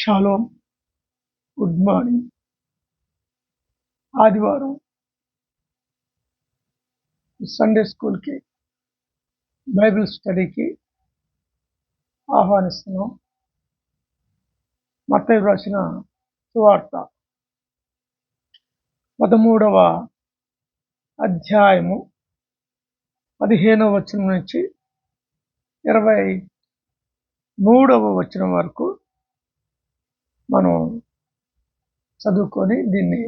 Shalom good morning ఆదివారం Sunday స్కూల్కి Bible స్టడీకి ఆహ్వానిస్తున్నాం. మత్తయి రాసిన సువార్త పదమూడవ అధ్యాయము పదిహేనవ వచనం నుంచి ఇరవై మూడవ వచనం వరకు మనం చదువుకొని దీన్ని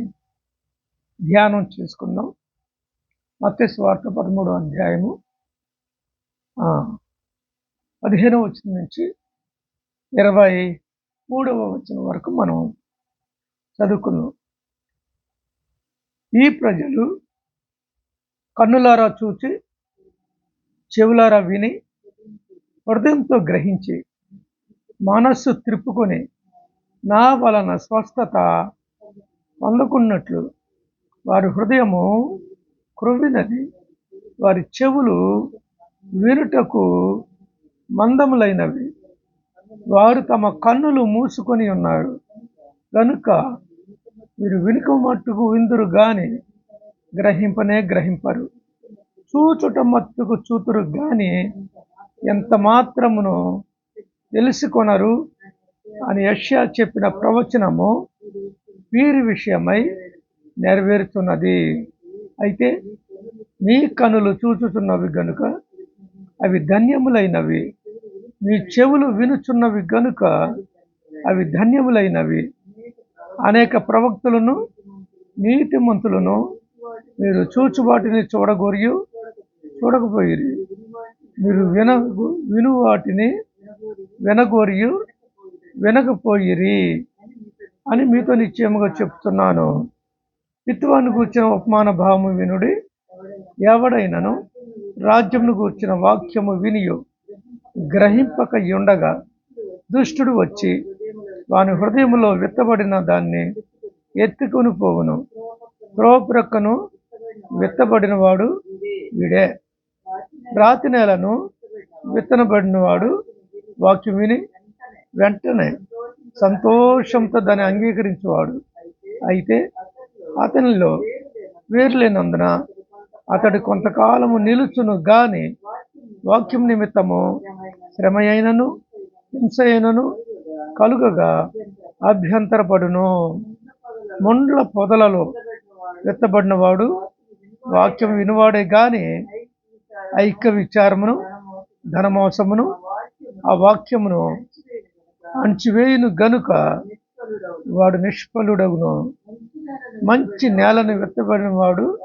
ధ్యానం చేసుకుందాం. మత్స్య స్వార్థ పదమూడవ అధ్యాయము పదిహేనవ వచనం నుంచి ఇరవై మూడవ వచనం వరకు మనం చదువుకుందాం. ఈ ప్రజలు కన్నులారా చూచి చెవులారా విని హృదయంతో గ్రహించి మనస్సు త్రిప్పుకొని నా వలన స్వస్థత పొందుకున్నట్లు వారి హృదయము క్రొవ్వినది వారి చెవులు వినుటకు మందములైనవి. వారు తమ కన్నులు మూసుకొని ఉన్నారు. కనుక వీరు వినుక మట్టుకు విందురు గాని గ్రహింపనే గ్రహింపరు. చూచుట మట్టుకు చూతురు గాని ఎంత మాత్రమును తెలుసుకొనరు. అని యష్యా చెప్పిన ప్రవచనము వీరి విషయమై నెరవేరుతున్నది. అయితే మీ కనులు చూచుతున్నవి గనుక అవి ధన్యములైనవి. మీ చెవులు వినుచున్నవి గనుక అవి ధన్యములైనవి. అనేక ప్రవక్తులను నీతిమంతులను మీరు చూచు వాటిని చూడగోరియు చూడకపోయి మీరు విన విను వాటిని వినగోరియు వినకపోయిరి అని మీతో నిశ్చయముగా చెప్తున్నాను. పిత్వాన్ని కూర్చిన ఉపమాన భావము వినుడి ఎవడైనను రాజ్యమును కూర్చిన వాక్యము వినియు. గ్రహింపక ఉండగా దుష్టుడు వచ్చి వాని హృదయంలో విత్తబడిన దాన్ని ఎత్తుకొని పోవును. త్రోప్రక్కను విత్తబడినవాడు విడే వీడే. రాతి నేలను విత్తనబడినవాడు వాక్యం విని వెంటనే సంతోషంతో దాన్ని అంగీకరించేవాడు. అయితే అతనిలో వేర్లేనందున అతడు కొంతకాలము నిలుచును గాని వాక్యం నిమిత్తము శ్రమ అయినను హింస అయినను కలుగగా అభ్యంతరపడును. మొండ్ల పొదలలో ఎత్తబడినవాడు వాక్యం వినువాడే గాని ఐక్య విచారమును ధనమోసమును ఆ వాక్యమును అంచివేయును గనుక వాడు నిష్ఫలుడగును. మంచి నేలను విత్తబడిన వాడు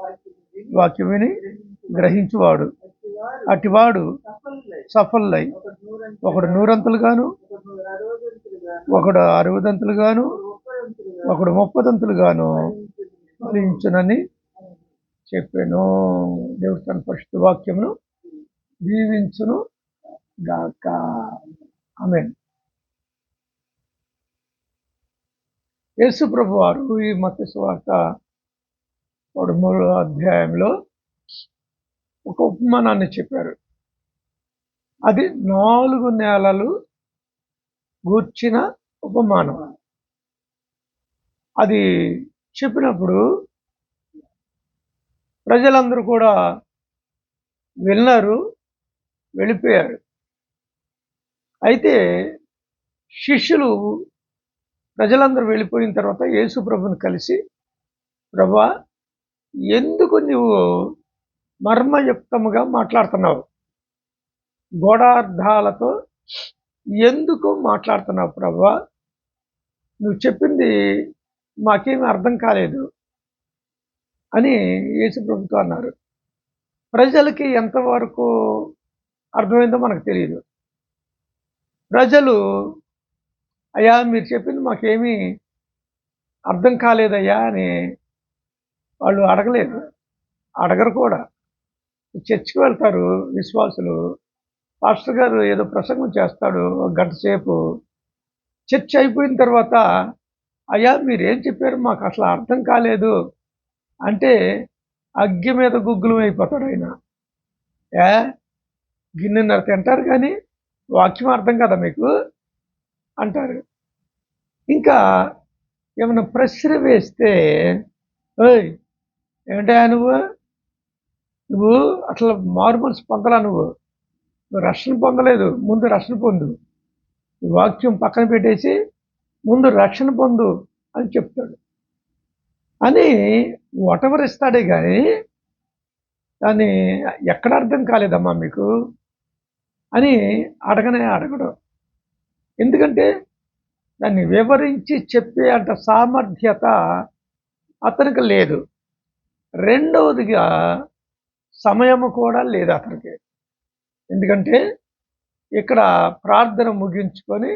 వాక్యం విని గ్రహించువాడు. అటివాడు సఫలై ఒకడు నూరంతులుగాను ఒకడు అరవదంతులుగాను ఒకడు ముప్పదంతులుగాను ఫలించునని చెప్పాను. దేవుడు తన పరిశుద్ధ వాక్యమును దీవించును గాక. అమెన్ యేసుప్రభు వారు ఈ మత స్వార్త పదమూడో అధ్యాయంలో ఒక ఉపమానాన్ని చెప్పారు. అది నాలుగు నెలలు గూర్చిన ఉపమానం. అది చెప్పినప్పుడు ప్రజలందరూ కూడా విన్నారు వెళ్ళిపోయారు. అయితే శిష్యులు ప్రజలందరూ వెళ్ళిపోయిన తర్వాత యేసు ప్రభుని కలిసి ప్రభా ఎందుకు నువ్వు మర్మయుక్తముగా మాట్లాడుతున్నావు? గోడార్థాలతో ఎందుకు మాట్లాడుతున్నావు ప్రభా? నువ్వు చెప్పింది మాకేమి అర్థం కాలేదు అని యేసు ప్రభుత్వం అన్నారు. ప్రజలకి ఎంతవరకు అర్థమైందో మనకు తెలియదు ప్రజలు అయ్యా మీరు చెప్పింది మాకేమీ అర్థం కాలేదయ్యా అని వాళ్ళు అడగలేదు. అడగరు కూడా. చర్చికి వెళ్తారు విశ్వాసులు. పాస్టర్ గారు ఏదో ప్రసంగం చేస్తాడు ఒక గంట సేపు. చర్చ్ అయిపోయిన తర్వాత అయ్యా మీరు ఏం చెప్పారు? మాకు అసలు అర్థం కాలేదు. అంటే అగ్గి మీద గుగ్గులు అయిపోతాడు ఆయన. ఏ? గిన్నెన్నర తింటారు కానీ వాక్యం అర్థం కదా మీకు? అంటారు. ఇంకా ఏమైనా ప్రెషర్ వేస్తే ఓయ్ ఏంటా నువ్వు నువ్వు అసలు మార్మల్స్ పొందలా నువ్వు. నువ్వు రక్షణ పొందలేదు ముందు రక్షణ పొందు. ఈ వాక్యం పక్కన పెట్టేసి ముందు రక్షణ పొందు అని చెప్తాడు. అని వాటెవర్ ఇస్తాడే కానీ దాన్ని ఎక్కడ అర్థం కాలేదమ్మా మీకు? అని అడగనే అడగడం. ఎందుకంటే దాన్ని వివరించి చెప్పే అంత సామర్థ్యత అతనికి లేదు. రెండవదిగా సమయము కూడా లేదు అతనికి. ఎందుకంటే ఇక్కడ ప్రార్థన ముగించుకొని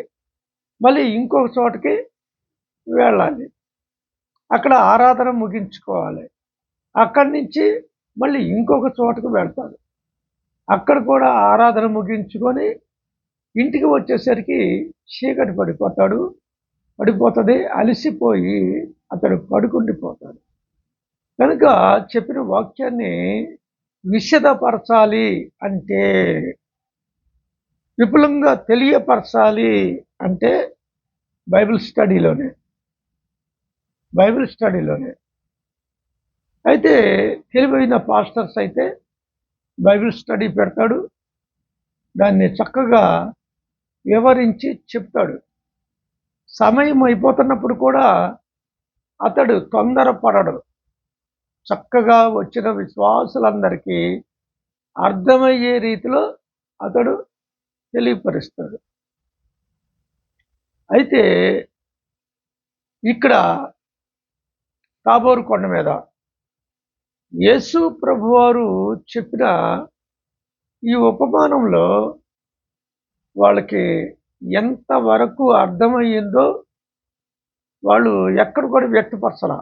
మళ్ళీ ఇంకొక చోటకి వెళ్ళాలి. అక్కడ ఆరాధన ముగించుకోవాలి. అక్కడి నుంచి మళ్ళీ ఇంకొక చోటకు వెళ్తాడు అక్కడ కూడా ఆరాధన ముగించుకొని ఇంటికి వచ్చేసరికి చీకటి పడిపోతాడు. పడిపోతుంది అలసిపోయి అతడు పడుకుండిపోతాడు. కనుక చెప్పిన వాక్యాన్ని విషదపరచాలి అంటే విపులంగా తెలియపరచాలి అంటే బైబిల్ స్టడీలోనే. బైబిల్ స్టడీలోనే. అయితే తెలివైన పాస్టర్స్ అయితే బైబిల్ స్టడీ పెడతాడు. దాన్ని చక్కగా వివరించి చెప్తాడు. సమయం అయిపోతున్నప్పుడు కూడా అతడు తొందరపడడు. చక్కగా వచ్చిన విశ్వాసులందరికీ అర్థమయ్యే రీతిలో అతడు తెలియపరుస్తాడు. అయితే ఇక్కడ తాబోరు కొండ మీద యేసు ప్రభువారు చెప్పిన ఈ ఉపమానంలో వాళ్ళకి ఎంతవరకు అర్థమయ్యిందో వాళ్ళు ఎక్కడ కూడా వ్యక్తపరచరా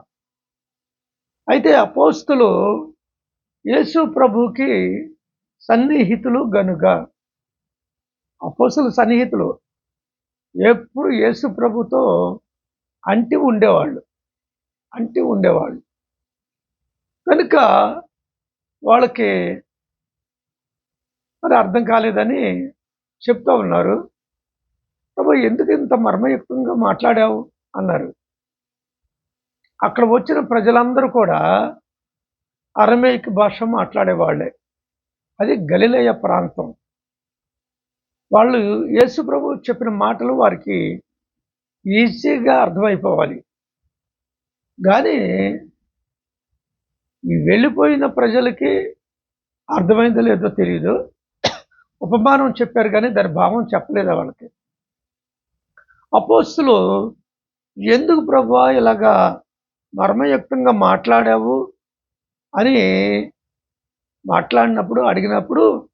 అయితే అపోస్తులు యేసు ప్రభుకి సన్నిహితులు గనుక అపోస్తులు సన్నిహితులు ఎప్పుడు యేసు ప్రభుతో అంటి ఉండేవాళ్ళు అంటి ఉండేవాళ్ళు. కనుక వాళ్ళకి మరి అర్థం కాలేదని చెప్తా ఉన్నారు. ప్రభు ఎందుకు ఇంత మర్మయుక్తంగా మాట్లాడావు? అన్నారు. అక్కడ వచ్చిన ప్రజలందరూ కూడా అరమేయిక్ భాష మాట్లాడేవాళ్ళే. అది గలిలయ ప్రాంతం. వాళ్ళు యేసు ప్రభు చెప్పిన మాటలు వారికి ఈజీగా అర్థమైపోవాలి. కానీ ఈ వెళ్ళిపోయిన ప్రజలకి అర్థమైందో లేదో తెలియదు ఉపమానం చెప్పారు కానీ దాని భావం చెప్పలేదు వాళ్ళకి. అపోస్తులు ఎందుకు ప్రభు ఇలాగా మర్మయుక్తంగా మాట్లాడావు? అని మాట్లాడినప్పుడు అడిగినప్పుడు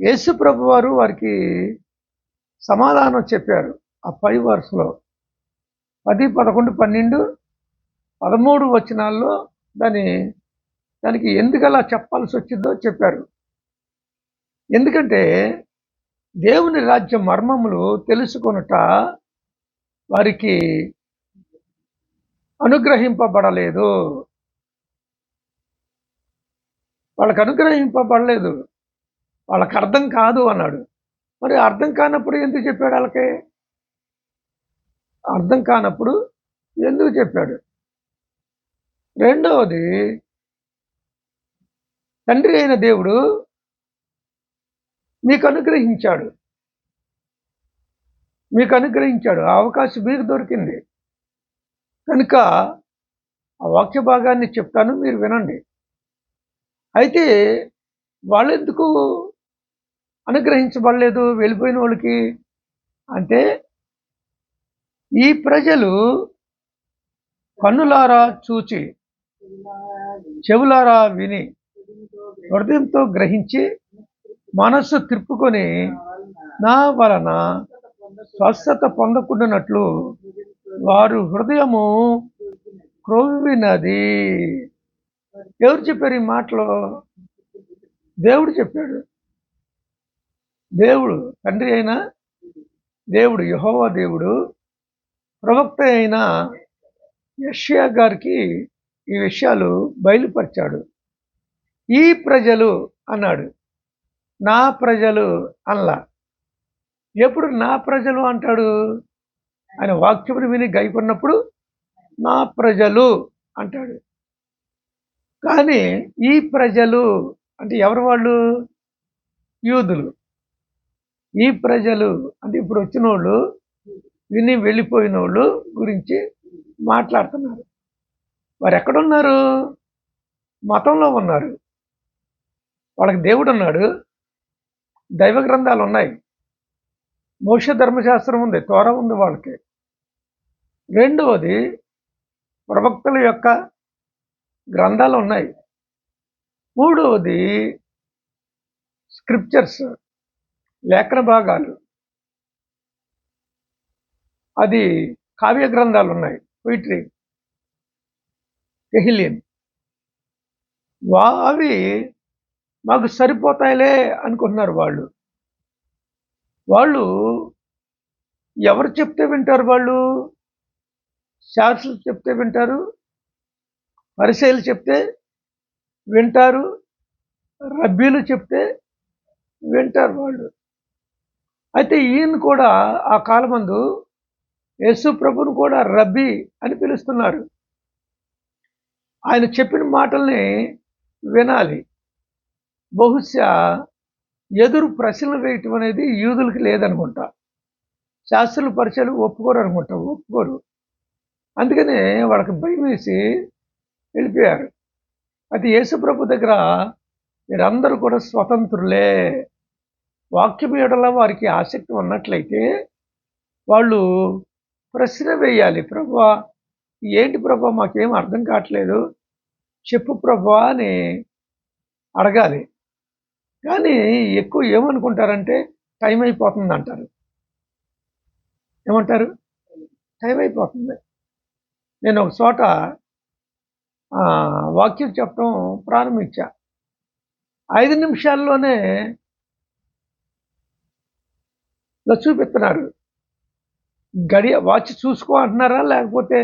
యేసు ప్రభు వారు వారికి సమాధానం చెప్పారు ఆ పై వరుసలో. పది పదకొండు పన్నెండు పదమూడు వచనాల్లో దాని దానికి ఎందుకు అలా చెప్పాల్సి వచ్చిందో చెప్పారు. ఎందుకంటే దేవుని రాజ్య మర్మములు తెలుసుకొనుట వారికి అనుగ్రహింపబడలేదు. వాళ్ళకి అనుగ్రహింపబడలేదు. వాళ్ళకి అర్థం కాదు అన్నాడు. మరి అర్థం కానప్పుడు ఎందుకు చెప్పాడు వాళ్ళకి? అర్థం కానప్పుడు ఎందుకు చెప్పాడు? రెండవది తండ్రి అయిన దేవుడు మీకు అనుగ్రహించాడు మీకు అనుగ్రహించాడు ఆ అవకాశం మీకు దొరికింది. కనుక ఆ వాక్య భాగాన్ని చెప్తాను మీరు వినండి. అయితే వాళ్ళెందుకు అనుగ్రహించబడలేదు? వెళ్ళిపోయిన వాళ్ళకి అంటే ఈ ప్రజలు కన్నులారా చూచి చెవులారా విని హృదయంతో గ్రహించి మనస్సు తిప్పుకొని నా వలన స్వస్థత పొందకుండానట్లు వారు హృదయము క్రొవ్వినది. ఎవరు చెప్పారు ఈ మాటలు? దేవుడు చెప్పాడు. దేవుడు తండ్రి అయినా దేవుడు యహోవా దేవుడు ప్రవక్త అయిన యష్యా గారికి ఈ విషయాలు బయలుపరిచాడు. ఈ ప్రజలు అన్నాడు. నా ప్రజలు అల్లా. ఎప్పుడు నా ప్రజలు అంటాడు? ఆయన వాక్యమును విని గైకున్నప్పుడు నా ప్రజలు అంటాడు. కానీ ఈ ప్రజలు అంటే ఎవరు వాళ్ళు? యూదులు. ఈ ప్రజలు అంటే ఇప్పుడు వచ్చిన వాళ్ళు విని వెళ్ళిపోయిన వాళ్ళు గురించి మాట్లాడుతున్నారు. వారు ఎక్కడున్నారు? మతంలో ఉన్నారు. వాళ్ళకి దేవుడు ఉన్నాడు దైవ గ్రంథాలు ఉన్నాయి మోక్ష ధర్మశాస్త్రం ఉంది తోర ఉంది వాళ్ళకి. రెండవది ప్రవక్తల యొక్క గ్రంథాలు ఉన్నాయి మూడవది స్క్రిప్చర్స్ లేఖన భాగాలు. అది కావ్య గ్రంథాలు ఉన్నాయి పొయిట్రీ కెహిలియన్. వావి మాకు సరిపోతాయిలే అనుకుంటున్నారు వాళ్ళు. వాళ్ళు ఎవరు చెప్తే వింటారు వాళ్ళు? శాస్త్రులు చెప్తే వింటారు? పరిశైలు చెప్తే వింటారు? రబ్బీలు చెప్తే వింటారు వాళ్ళు. అయితే ఈయన కూడా ఆ కాలమందు యేసు ప్రభును కూడా రబ్బీ అని పిలుస్తున్నారు. ఆయన చెప్పిన మాటల్ని వినాలి. బహుశా ఎదురు ప్రశ్నలు వేయటం అనేది యూదులకి లేదనుకుంటా. శాస్త్రుల పరిచయాలు ఒప్పుకోరు అనుకుంటా ఒప్పుకోరు. అందుకనే వాళ్ళకి భయం వేసి వెళ్ళిపోయారు. అది యేసుప్రభు దగ్గర వీరందరూ కూడా స్వతంత్రులే. వాక్యం ఏడల వారికి ఆసక్తి ఉన్నట్లయితే వాళ్ళు ప్రశ్న వేయాలి. ప్రభా ఏంటి ప్రభా మాకేం అర్థం కావట్లేదు? చెప్పు ప్రభా అని అడగాలి. కానీ ఎక్కువ ఏమనుకుంటారంటే టైం అయిపోతుంది అంటారు. ఏమంటారు? టైం అయిపోతుంది. నేను ఒక చోట వాక్యం చెప్పడం ప్రారంభించా. ఐదు నిమిషాల్లోనే చూపిస్తున్నారు. గడియ వాచ్ చూసుకో అంటున్నారా? లేకపోతే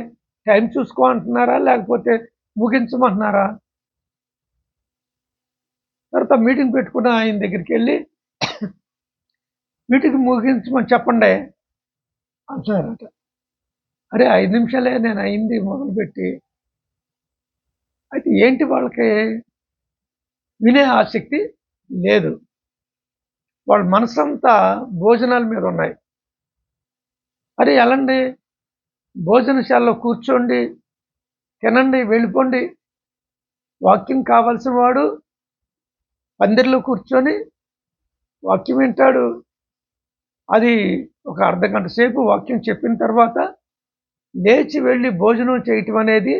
టైం చూసుకో అంటున్నారా? లేకపోతే ముగించమంటున్నారా? తర్వాత మీటింగ్ పెట్టుకున్న ఆయన దగ్గరికి వెళ్ళి మీటింగ్ ముగించమని చెప్పండి. అంటున్నారట. అరే ఐదు నిమిషాలే నేను అయింది మొదలుపెట్టి. అయితే ఏంటి వాళ్ళకి? వినే ఆసక్తి లేదు. వాళ్ళ మనసంతా భోజనాల మీద ఉన్నాయి. అరే ఎలాండి భోజనశాలలో కూర్చోండి. తినండి వెళ్ళిపోండి. వాకింగ్ కావాల్సిన వాడు పందిరిలో కూర్చొని వాక్యం వింటాడు. అది ఒక అర్ధ గంట సేపు వాక్యం చెప్పిన తర్వాత లేచి వెళ్ళి భోజనం చేయటం అనేది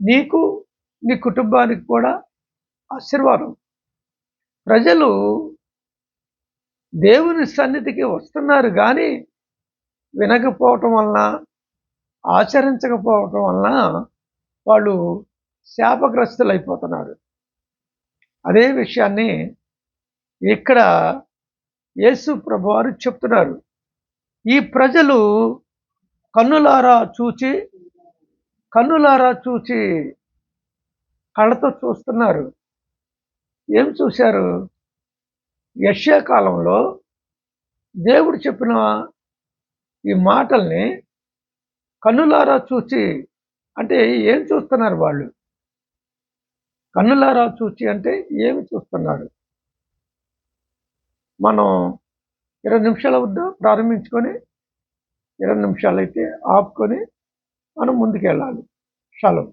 నీకు నీ కుటుంబానికి కూడా ఆశీర్వాదం. ప్రజలు దేవుని సన్నిధికి వస్తున్నారు కానీ వినకపోవటం వలన ఆచరించకపోవటం వలన వాళ్ళు శాపగ్రస్తులు అయిపోతున్నారు అదే విషయాన్ని ఇక్కడ యేసు ప్రభువారు చెప్తున్నారు. ఈ ప్రజలు కన్నులారా చూచి కన్నులారా చూచి కళ్ళతో చూస్తున్నారు. ఏం చూశారు? కాలంలో దేవుడు చెప్పిన ఈ మాటల్ని కన్నులారా చూచి అంటే ఏం చూస్తున్నారు వాళ్ళు? కన్నులారా చూచి అంటే ఏమి చూస్తున్నారు మనం ఇరవై నిమిషాల వద్ద ప్రారంభించుకొని ఇరవై నిమిషాలు అయితే ఆపుకొని మనం ముందుకెళ్ళాలి. సెలవు